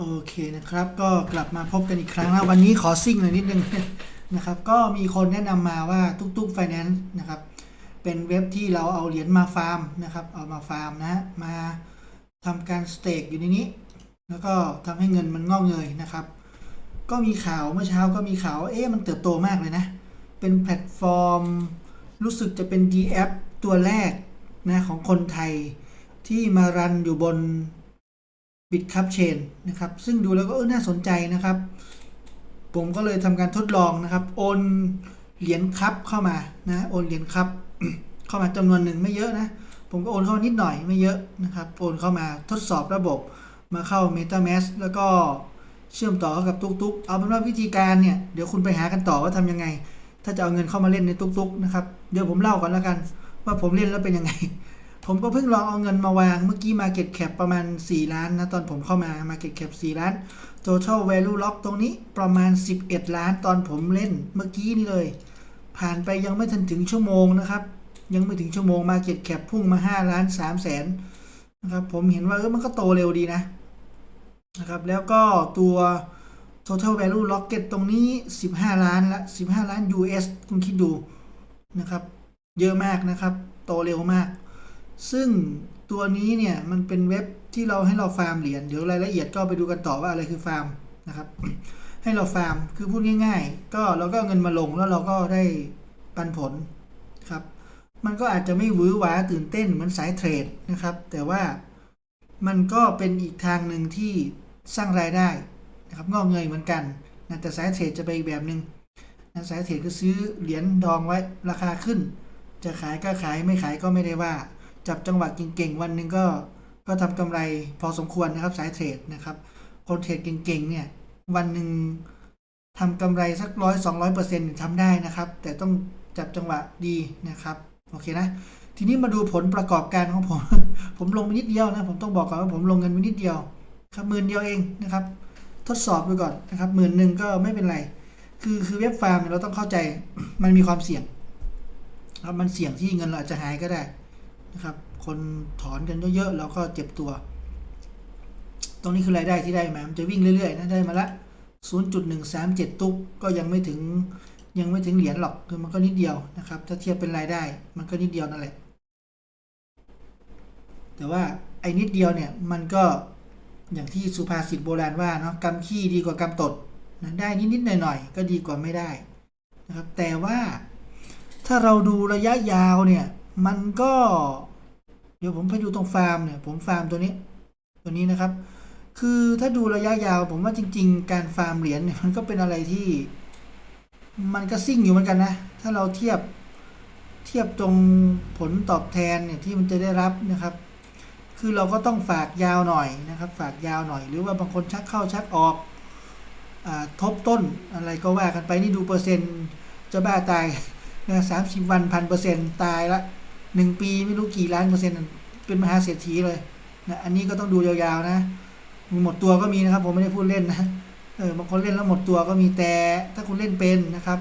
โอเคนะครับ ก็กลับมาพบกันอีกครั้งนะวันนี้ขอซิ่งหน่อยนิดนึงนะครับ ก็มีคนแนะนำมาว่าตุกตุกไฟแนนซ์นะครับ เป็นเว็บที่เราเอาเหรียญมาฟาร์มนะครับ เอามาฟาร์มนะมาทำการสเต็กอยู่ในนี้ แล้วก็ทำให้เงินมันงอกเงยนะครับ ก็มีข่าวเมื่อเช้าก็มีข่าวเอ๊ะมันเติบโตมากเลยนะ เป็นแพลตฟอร์ม รู้สึกจะเป็น D app ตัวแรกนะของคนไทยที่มารันอยู่บน บิตคัพเชนนะครับ ซึ่งดูแล้วก็เออน่าสนใจนะครับ ผมก็เลยทำการทดลองนะครับ โอนเหรียญคัพเข้ามานะโอนเหรียญคัพเข้ามาจำนวนหนึ่งไม่เยอะนะ ผมก็โอนเข้ามานิดหน่อยไม่เยอะนะครับ โอนเข้ามาทดสอบระบบมาเข้า MetaMask แล้วก็เชื่อมต่อเข้ากับตุกๆ เอาเป็นว่าวิธีการเนี่ย เดี๋ยวคุณไปหากันต่อว่าทำยังไง ถ้าจะเอาเงินเข้ามาเล่นในตุกๆนะครับ เดี๋ยวผมเล่าก่อนแล้วกัน ว่าผมเล่นแล้วเป็นยังไง ผมก็เพิ่งลองเอาเงินมาวางเมื่อกี้ Market Cap ประมาณ 4 ล้านนะตอนผมเข้ามา Market Cap 4 ล้าน Total Value Lock ตรงนี้ประมาณ 11 ล้านตอนผมเล่นเมื่อกี้นี่เลย ผ่านไปยังไม่ทันถึงชั่วโมงนะครับ ยังไม่ถึงชั่วโมง Market Cap พุ่งมา 5 ล้าน3แสนนะครับผมเห็นว่าเออมันก็โตเร็วดีนะนะครับแล้วก็ตัว Total Value Locket ตรงนี้ 15 ล้านละ 15 ล้าน US คุณคิดดูนะครับ เยอะมากนะครับ โตเร็วมาก ซึ่งตัวนี้เนี่ยมันเป็นเว็บที่เราให้เราฟาร์มเหรียญเดี๋ยวรายละเอียดก็ไปดูกันต่อว่าอะไรคือฟาร์มนะครับ ให้เราฟาร์มคือพูดง่าย ๆ ก็เราก็เงินมาลงแล้วเราก็ได้ปันผลครับ มันก็อาจจะไม่วือหวาตื่นเต้นเหมือนสายเทรดนะครับ แต่ว่ามันก็เป็นอีกทางหนึ่งที่สร้างรายได้นะครับงอกเงยเหมือนกันนะแต่สายเทรดจะไปอีกแบบหนึ่งนะสายเทรดคือซื้อเหรียญดองไว้ราคาขึ้น จะขายก็ขายไม่ขายก็ไม่ได้ว่า จับจังหวะเก่งๆ วันหนึ่งก็ก็ทำกำไรพอสมควรนะครับสายเทรดนะครับ คนเทรดเก่งๆเนี่ยวันหนึ่งทำกำไรสักร้อยสองร้อยเปอร์เซ็นต์ทำได้นะครับ แต่ต้องจับจังหวะดีนะครับโอเคนะทีนี้มาดูผลประกอบการของผม ผมลงไปนิดเดียวนะ ผมต้องบอกก่อนว่าผมลงเงินไปนิดเดียวครับหมื่นเดียวเองนะครับ ทดสอบดูก่อนนะครับหมื่นหนึ่งก็ไม่เป็นไร คือคือเว็บฟาร์มเนี่ยเราต้องเข้าใจมันมีความเสี่ยงครับมันเสี่ยงที่เงินเราอาจจะหายก็ได้ นะครับ คนถอนกันเยอะๆแล้วก็เจ็บตัว ตรงนี้คือรายได้ที่ได้มามันจะวิ่งเรื่อยๆนะได้มาละ 0.137 ตุ๊กก็ยังไม่ถึงยังไม่ถึงเหรียญหรอกคือมันก็นิดเดียวนะครับ ถ้าเทียบเป็นรายได้ มันก็นิดเดียวนั่นแหละ แต่ว่าไอ้นิดเดียวเนี่ยมันก็อย่างที่สุภาษิตโบราณว่าเนาะกำขี้ดีกว่ากำตดนะได้นิดๆหน่อยๆก็ดีกว่าไม่ได้นะครับ แต่ว่าถ้าเราดูระยะยาวเนี่ย มันก็ เดี๋ยวผมไปดูตรงฟาร์มเนี่ย ผมฟาร์มตัวนี้ ตัวนี้นะครับ คือถ้าดูระยะยาว ผมว่าจริง ๆ การฟาร์มเหรียญเนี่ยมันก็เป็นอะไรที่ มันก็ซิ่งอยู่เหมือนกันนะ ถ้าเราเทียบเทียบตรงผลตอบแทนเนี่ยที่มันจะได้รับนะครับ คือเราก็ต้องฝากยาวหน่อยนะครับ ฝากยาวหน่อย หรือว่าบางคนชักเข้าชักออกอทบต้นอะไรก็ว่ากันไปนี่ดูเปอร์เซ็นต์จะบ้าตายนะสามสิบวันพันเปอร์เซ็นต์ตายละ หนึ่งปีไม่รู้กี่ล้านเปอร์เซ็นต์เป็นมหาเศรษฐีเลยนะอันนี้ก็ต้องดูยาวๆนะหมดตัวก็มีนะครับ ผมไม่ได้พูดเล่นนะเออบางคนเล่นแล้วหมดตัวก็มีแต่ถ้าคุณเล่นเป็นนะครับ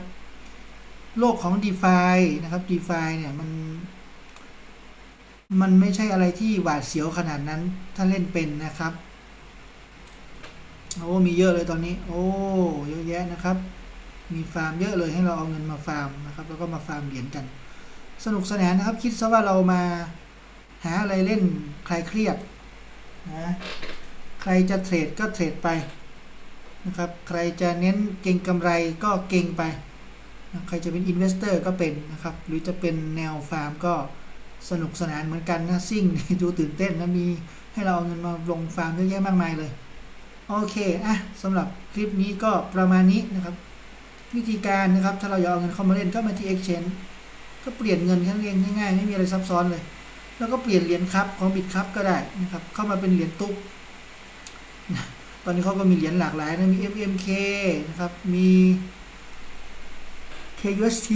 โลกของ d e f านะครับ d e f าเนี่ยมัน มันไม่ใช่อะไรที่หวาดเสียวขนาดนั้น ถ้าเล่นเป็นนะครับโอ้มีเยอะเลยตอนนี้ โอ้เยอะแยะนะครับ มีฟาร์มเยอะเลยให้เราเอาเงินมาฟาร์มนะครับ แล้วก็มาฟาร์มเหรียญกัน สนุกสนานนะครับ คิดซะว่าเรามาหาอะไรเล่นคลายเครียดนะใครจะเทรดก็เทรดไปนะครับ ใครจะเน้นเก่งกำไรก็เก่งไปนะใครจะเป็นอินเวสเตอร์ก็เป็นนะครับ หรือจะเป็นแนวฟาร์มก็สนุกสนานเหมือนกันนะซิ่งดูตื่นเต้นนะมีให้เราเอาเงินมาลงฟาร์มเยอะแยะมากมายเลย โอเคอะสำหรับคลิปนี้ก็ประมาณนี้นะครับ วิธีการนะครับ ถ้าเราอยากเอาเงินเข้ามาเล่นก็มาที่ Exchange ก็เปลี่ยนเงินแค่นั้นเองง่ายๆ ไม่มีอะไรซับซ้อนเลย แล้วก็เปลี่ยนเหรียญครับของบิตครับก็ได้นะครับ เข้ามาเป็นเหรียญตุ๊กตอนนี้เขาก็มีเหรียญหลากหลายนะ มี MMK นะครับ มี KUST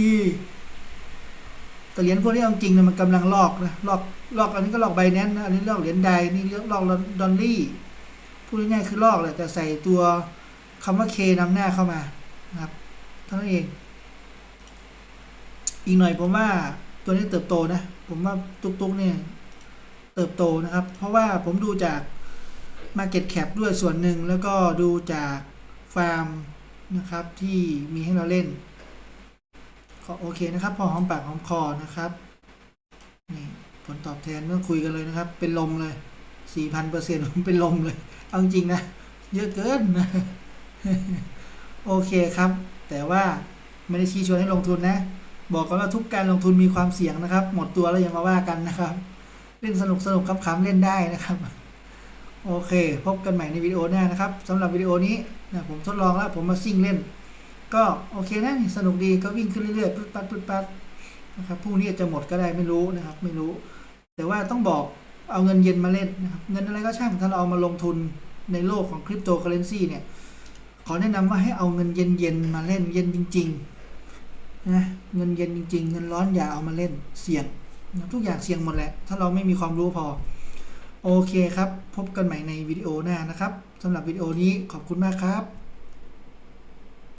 แต่เหรียญพวกนี้เอาจริงนะมันกำลังลอกนะ ลอก ลอกอันนี้ก็ลอกไบแนนนะ อันนี้ลอกเหรียญใด นี่เลือกลอกดอลลี่ พูดง่ายๆคือลอกแหละแต่ใส่ตัวคำว่า K นำหน้าเข้ามานะครับเท่านั้นเอง อีกหน่อยผมว่าตัวนี้เติบโตนะ ผมว่าตุกๆเนี่ยเติบโตนะครับ เพราะว่าผมดูจาก Market Cap ด้วยส่วนหนึ่ง แล้วก็ดูจากฟาร์มนะครับที่มีให้เราเล่นก็โอเคนะครับ พอหอมปากหอมคอนะครับนี่ผลตอบแทนเมื่อคุยกันเลยนะครับ เป็นลมเลย4,000เปอร์เซ็นต์ผมเป็นลมเลย เอาจริงนะ เยอะเกินนะ โอเคครับ แต่ว่าไม่ได้ชี้ชวนให้ลงทุนนะ บอกกันว่าทุกการลงทุนมีความเสี่ยงนะครับ หมดตัวแล้วอย่ามาว่ากันนะครับ เล่นสนุกสนุกครับขำเล่นได้นะครับ โอเค พบกันใหม่ในวิดีโอหน้านะครับสำหรับวิดีโอนี้นะผมทดลองแล้วผมมาซิ่งเล่น ก็โอเคนะสนุกดีก็วิ่งขึ้นเรื่อยๆปึ๊ดปัดปึ๊ดปัดนะครับพรุ่งนี้จะหมดก็ได้ไม่รู้นะครับ ไม่รู้ แต่ว่าต้องบอกเอาเงินเย็นมาเล่นนะครับเงินอะไรก็ช่างถ้าเราเอามาลงทุนในโลกของคริปโตเคอเรนซีเนี่ยขอแนะนำว่าให้เอาเงินเย็นๆมาเล่นเย็นจริง ๆ นะเงินเย็นจริง ๆ เงินร้อนอย่าเอามาเล่นเสี่ยงทุกอย่างเสี่ยงหมดแหละ ถ้าเราไม่มีความรู้พอ โอเคครับ พบกันใหม่ในวิดีโอหน้านะครับสำหรับวิดีโอนี้ขอบคุณมากครับ